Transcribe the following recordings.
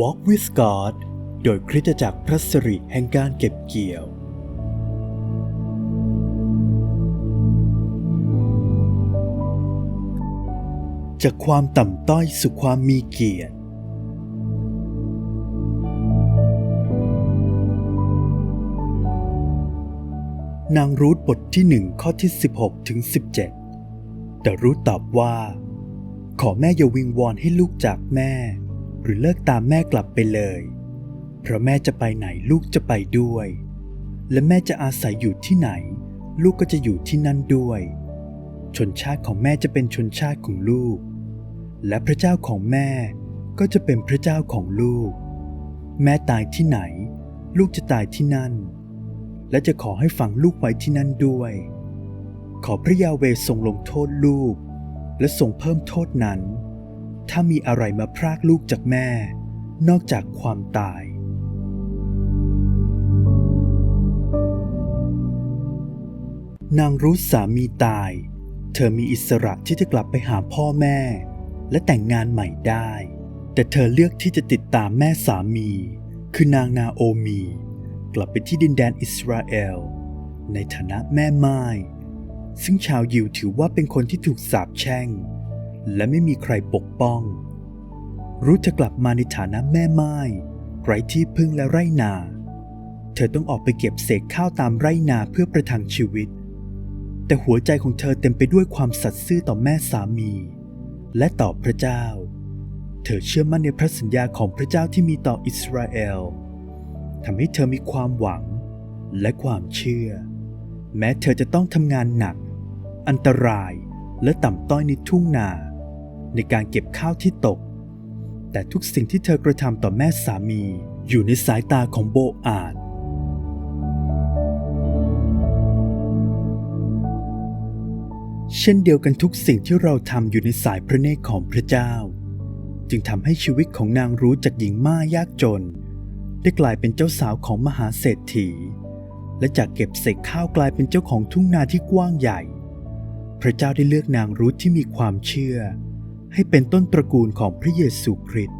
Walk with God โดยคริสตจักรพระสิริแห่งการเก็บเกี่ยว จากความต่ำต้อยสู่ความมีเกียรติ นางรูธบทที่หนึ่งข้อที่ 16 ถึง 17 แต่รูธตอบว่า ขอแม่อย่าวิงวอนให้ลูกจากแม่ หรือเลิกตามแม่กลับไปเลย เพราะแม่จะไปไหนลูกจะไปด้วย และแม่จะอาศัยอยู่ที่ไหน ลูกก็จะอยู่ที่นั่นด้วย ชนชาติของแม่จะเป็นชนชาติของลูก และพระเจ้าของแม่ก็จะเป็นพระเจ้าของลูก แม่ตายที่ไหน ลูกจะตายที่นั่น และจะขอให้ฝังลูกไว้ที่นั่นด้วย ขอพระยาเวทรงลงโทษลูก และทรงเพิ่มโทษนั้น ถ้ามีอะไรมาพรากลูกจากแม่ นอกจากความตาย นางรู้สามีตาย เธอมีอิสระที่จะกลับไปหาพ่อแม่ และแต่งงานใหม่ได้ แต่เธอเลือกที่จะติดตามแม่สามี คือนางนาโอมี กลับไปที่ดินแดนอิสราเอล ในฐานะแม่ไม้ซึ่งชาวยิวถือว่าเป็นคนที่ถูกสาปแช่ง และไม่มีใครปกป้องรู้จะกลับมาในฐานะแม่ไม้ไร้ที่พึ่งและไร่นา เธอต้องออกไปเก็บเศษข้าวตามไร่นาเพื่อประทังชีวิต แต่หัวใจของเธอเต็มไปด้วยความสัตย์ซื่อต่อแม่สามี และต่อพระเจ้า เธอเชื่อมั่นในพระสัญญาของพระเจ้าที่มีต่ออิสราเอลทำให้เธอมีความหวังและความเชื่อ แม้เธอจะต้องทำงานหนัก อันตรายและต่ำต้อยในทุ่งนา ในการเก็บข้าวที่ตก แต่ทุกสิ่งที่เธอกระทำต่อแม่สามีอยู่ในสายตาของโบอาดเช่นเดียวกันทุกสิ่งที่เราทำอยู่ในสายพระเนตรของพระเจ้า จึงทำให้ชีวิตของนางรู้จากหญิงม่ายากจน ได้กลายเป็นเจ้าสาวของมหาเศรษฐี และจากเก็บเศษข้าวกลายเป็นเจ้าของทุ่งนาที่กว้างใหญ่ พระเจ้าได้เลือกนางรุธที่มีความเชื่อ ให้เป็นต้นตระกูลของพระเยซูคริสต์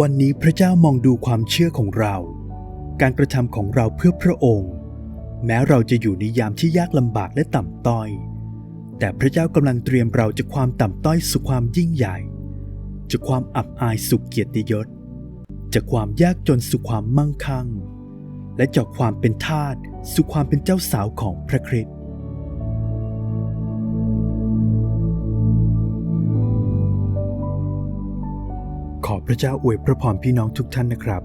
วันนี้พระเจ้ามองดูความเชื่อของเรา การกระทำของเราเพื่อพระองค์ แม้เราจะอยู่ในยามที่ยากลำบากและต่ำต้อย แต่พระเจ้ากำลังเตรียมเราจากความต่ำต้อยสู่ความยิ่งใหญ่จากความอับอายสู่เกียรติยศจากความยากจนสู่ความมั่งคั่ง และจากความเป็นทาสสู่ความเป็นเจ้าสาวของพระคริสต์ขอพระเจ้าอวยพระพรพี่น้องทุกท่านนะครับ